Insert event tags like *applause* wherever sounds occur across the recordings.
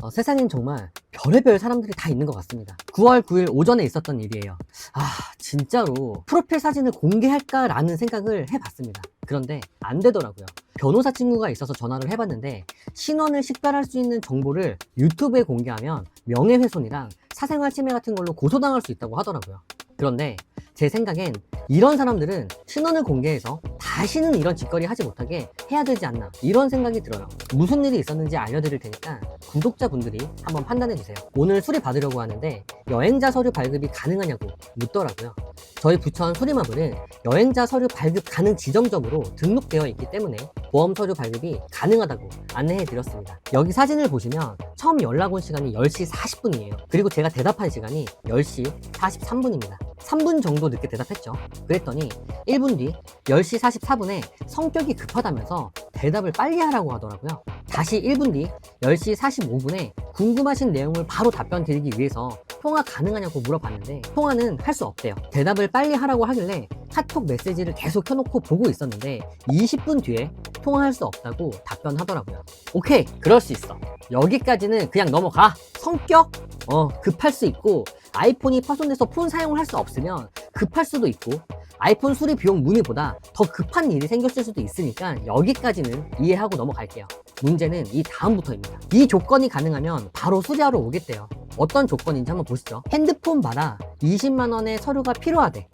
어, 세상엔 정말 별의별 사람들이 다 있는 것 같습니다. 9월 9일 오전에 있었던 일이에요. 아, 진짜로 프로필 사진을 공개할까라는 생각을 해봤습니다. 그런데 안 되더라고요. 변호사 친구가 있어서 전화를 해봤는데 신원을 식별할 수 있는 정보를 유튜브에 공개하면 명예훼손이랑 사생활 침해 같은 걸로 고소당할 수 있다고 하더라고요. 그런데 제 생각엔 이런 사람들은 신원을 공개해서 다시는 이런 짓거리 하지 못하게 해야 되지 않나 이런 생각이 들어요. 무슨 일이 있었는지 알려드릴 테니까 구독자분들이 한번 판단해 주세요. 오늘 수리 받으려고 하는데 여행자 서류 발급이 가능하냐고 묻더라고요. 저희 부천 수리마블은 여행자 서류 발급 가능 지점점으로 등록되어 있기 때문에 보험 서류 발급이 가능하다고 안내해 드렸습니다. 여기 사진을 보시면 처음 연락 온 시간이 10시 40분이에요. 그리고 제가 대답한 시간이 10시 43분입니다. 3분 정도 늦게 대답했죠. 그랬더니 1분 뒤 10시 44분에 성격이 급하다면서 대답을 빨리 하라고 하더라고요. 다시 1분 뒤 10시 45분에 궁금하신 내용을 바로 답변 드리기 위해서 통화 가능하냐고 물어봤는데 통화는 할 수 없대요. 대답을 빨리 하라고 하길래 카톡 메시지를 계속 켜놓고 보고 있었는데 20분 뒤에 통화할 수 없다고 답변하더라고요. 오케이, 그럴 수 있어. 여기까지는 그냥 넘어가. 성격? 어, 급할 수 있고 아이폰이 파손돼서 폰 사용을 할 수 없으면 급할 수도 있고 아이폰 수리 비용 문의보다 더 급한 일이 생겼을 수도 있으니까 여기까지는 이해하고 넘어갈게요. 문제는 이 다음부터입니다. 이 조건이 가능하면 바로 수리하러 오겠대요. 어떤 조건인지 한번 보시죠. 핸드폰 받아 20만 원의 서류가 필요하대.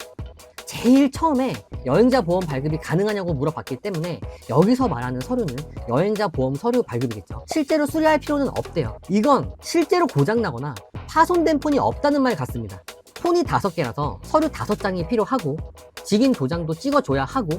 제일 처음에 여행자 보험 발급이 가능하냐고 물어봤기 때문에 여기서 말하는 서류는 여행자 보험 서류 발급이겠죠. 실제로 수리할 필요는 없대요. 이건 실제로 고장나거나 파손된 폰이 없다는 말 같습니다. 폰이 다섯 개라서 서류 다섯 장이 필요하고 직인 도장도 찍어줘야 하고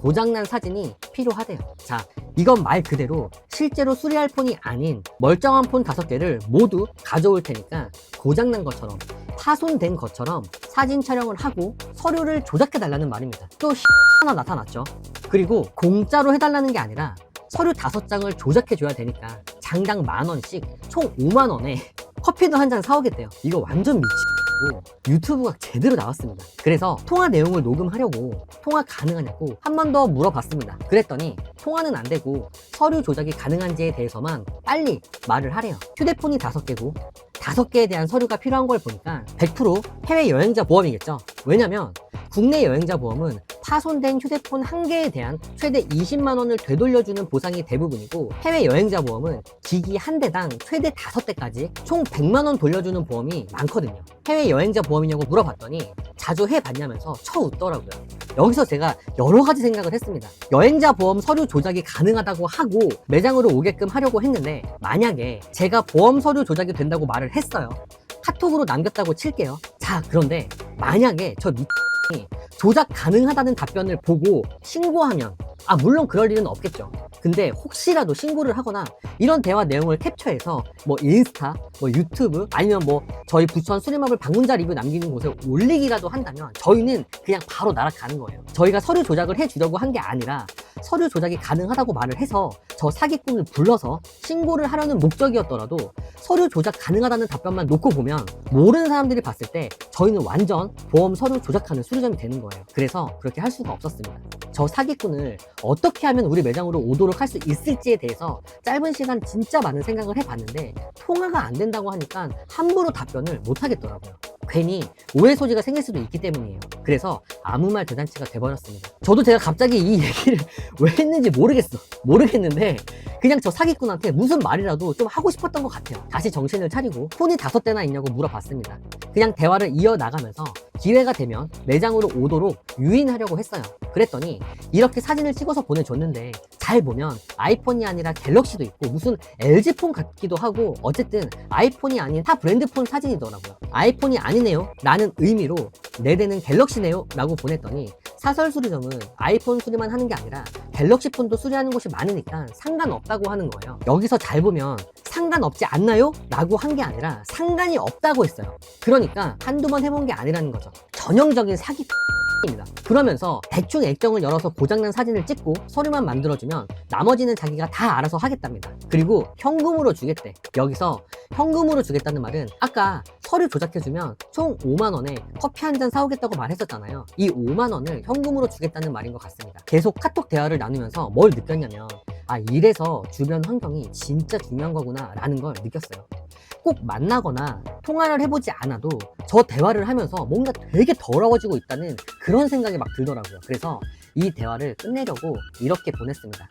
고장난 사진이 필요하대요. 자, 이건 말 그대로 실제로 수리할 폰이 아닌 멀쩡한 폰 다섯 개를 모두 가져올 테니까 고장난 것처럼 파손된 것처럼 사진 촬영을 하고 서류를 조작해 달라는 말입니다. 또 하나 나타났죠. 그리고 공짜로 해달라는 게 아니라 서류 다섯 장을 조작해 줘야 되니까 장당 만 원씩 총 5만 원에 *laughs* 커피도 한 잔 사오겠대요. 이거 완전 미치 고 유튜브가 제대로 나왔습니다. 그래서 통화 내용을 녹음하려고 통화 가능하냐고 한 번 더 물어봤습니다. 그랬더니 통화는 안 되고 서류 조작이 가능한지에 대해서만 빨리 말을 하래요. 휴대폰이 다섯 개고 다섯 개에 대한 서류가 필요한 걸 보니까 100% 해외 여행자 보험이겠죠. 왜냐면 국내 여행자 보험은 파손된 휴대폰 한 개에 대한 최대 20만 원을 되돌려주는 보상이 대부분이고 해외 여행자 보험은 기기 한 대당 최대 다섯 대까지 총 100만 원 돌려주는 보험이 많거든요. 해외 여행자 보험이냐고 물어봤더니 자주 해봤냐면서 쳐 웃더라고요. 여기서 제가 여러 가지 생각을 했습니다. 여행자 보험 서류 조작이 가능하다고 하고 매장으로 오게끔 하려고 했는데 만약에 제가 보험 서류 조작이 된다고 말을 했어요. 카톡으로 남겼다고 칠게요. 자, 그런데 만약에 저 미... 이 조작 가능하다는 답변을 보고 신고하면 아 물론 그럴 일은 없겠죠. 근데 혹시라도 신고를 하거나 이런 대화 내용을 캡처해서 뭐 인스타 뭐 유튜브 아니면 뭐 저희 부천 수리마블 방문자 리뷰 남기는 곳에 올리기라도 한다면 저희는 그냥 바로 날아가는 거예요. 저희가 서류 조작을 해주려고 한 게 아니라 서류 조작이 가능하다고 말을 해서 저 사기꾼을 불러서 신고를 하려는 목적이었더라도 서류 조작 가능하다는 답변만 놓고 보면 모르는 사람들이 봤을 때 저희는 완전 보험 서류 조작하는 수리점이 되는 거예요. 그래서 그렇게 할 수가 없었습니다. 저 사기꾼을 어떻게 하면 우리 매장으로 오도록 할 수 있을지에 대해서 짧은 시간 진짜 많은 생각을 해봤는데 통화가 안 된다고 하니까 함부로 답변을 못 하겠더라고요. 괜히 오해 소지가 생길 수도 있기 때문이에요. 그래서 아무 말 대잔치가 돼버렸습니다. 저도 제가 갑자기 이 얘기를 *laughs* 왜 했는지 모르겠어. 모르겠는데 그냥 저 사기꾼한테 무슨 말이라도 좀 하고 싶었던 것 같아요. 다시 정신을 차리고 폰이 다섯 대나 있냐고 물어봤습니다. 그냥 대화를 이어나가면서 기회가 되면 매장으로 오도록 유인하려고 했어요. 그랬더니 이렇게 사진을 찍어서 보내줬는데 잘 보면 아이폰이 아니라 갤럭시도 있고 무슨 LG폰 같기도 하고 어쨌든 아이폰이 아닌 타 브랜드 폰 사진이더라고요. 아이폰이 아니네요. 라는 의미로 내 대는 갤럭시네요. 라고 보냈더니 사설 수리점은 아이폰 수리만 하는 게 아니라 갤럭시 폰도 수리하는 곳이 많으니까 상관없다고 하는 거예요. 여기서 잘 보면 상관없지 않나요? 라고 한 게 아니라 상관이 없다고 했어요. 그러니까 한두 번 해본 게 아니라는 거죠. 전형적인 사기 입니다. 그러면서 대충 액정을 열어서 고장난 사진을 찍고 서류만 만들어주면 나머지는 자기가 다 알아서 하겠답니다. 그리고 현금으로 주겠대. 여기서 현금으로 주겠다는 말은 아까 서류 조작해주면 총 5만원에 커피 한 잔 사오겠다고 말했었잖아요. 이 5만원을 현금으로 주겠다는 말인 것 같습니다. 계속 카톡 대화를 나누면서 뭘 느꼈냐면 아, 이래서 주변 환경이 진짜 중요한 거구나 라는 걸 느꼈어요. 꼭 만나거나 통화를 해보지 않아도 저 대화를 하면서 뭔가 되게 더러워지고 있다는 그런 생각이 막 들더라고요. 그래서 이 대화를 끝내려고 이렇게 보냈습니다.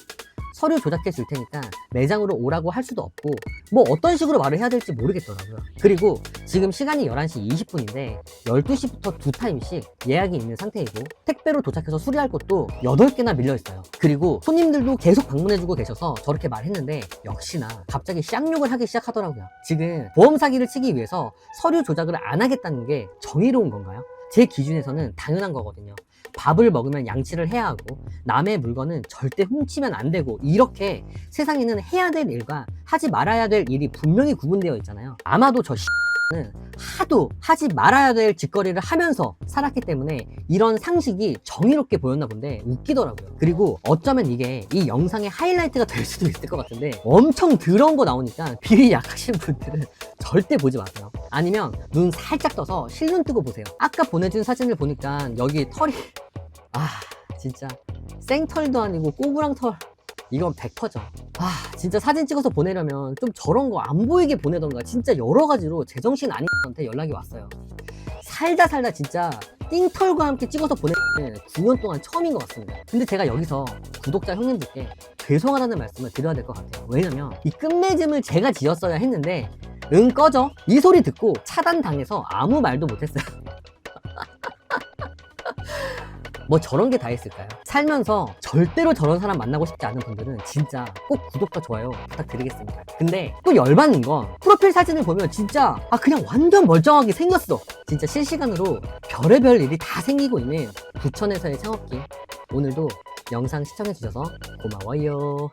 서류 조작해 줄 테니까 매장으로 오라고 할 수도 없고 뭐 어떤 식으로 말을 해야 될지 모르겠더라고요. 그리고 지금 시간이 11시 20분인데 12시부터 두 타임씩 예약이 있는 상태이고 택배로 도착해서 수리할 것도 8개나 밀려 있어요. 그리고 손님들도 계속 방문해주고 계셔서 저렇게 말했는데 역시나 갑자기 쌍욕을 하기 시작하더라고요. 지금 보험 사기를 치기 위해서 서류 조작을 안 하겠다는 게 정의로운 건가요? 제 기준에서는 당연한 거거든요. 밥을 먹으면 양치를 해야 하고 남의 물건은 절대 훔치면 안 되고 이렇게 세상에는 해야 될 일과 하지 말아야 될 일이 분명히 구분되어 있잖아요. 아마도 저 는 하도 하지 말아야 될 짓거리를 하면서 살았기 때문에 이런 상식이 정의롭게 보였나 본데 웃기더라고요. 그리고 어쩌면 이게 이 영상의 하이라이트가 될 수도 있을 것 같은데 엄청 더러운 거 나오니까 비위 약하신 분들은 *laughs* 절대 보지 마세요. 아니면 눈 살짝 떠서 실눈 뜨고 보세요. 아까 보내준 사진을 보니까 여기 털이 아 진짜 생털도 아니고 꼬부랑 털 이건 100%죠. 아, 진짜 사진 찍어서 보내려면 좀 저런 거 안 보이게 보내던가 진짜 여러 가지로 제정신 아닌 한테 연락이 왔어요. 살다 살다 진짜 띵털과 함께 찍어서 보내는 9년 동안 처음인 것 같습니다. 근데 제가 여기서 구독자 형님들께 죄송하다는 말씀을 드려야 될 것 같아요. 왜냐면 이 끝맺음을 제가 지었어야 했는데 응 꺼져 이 소리 듣고 차단당해서 아무 말도 못했어요. 뭐 저런 게 다 있을까요? 살면서 절대로 저런 사람 만나고 싶지 않은 분들은 진짜 꼭 구독과 좋아요 부탁드리겠습니다. 근데 또 열받는 건 프로필 사진을 보면 진짜 아 그냥 완전 멀쩡하게 생겼어. 진짜 실시간으로 별의별 일이 다 생기고 있는 부천에서의 창업기. 오늘도 영상 시청해주셔서 고마워요.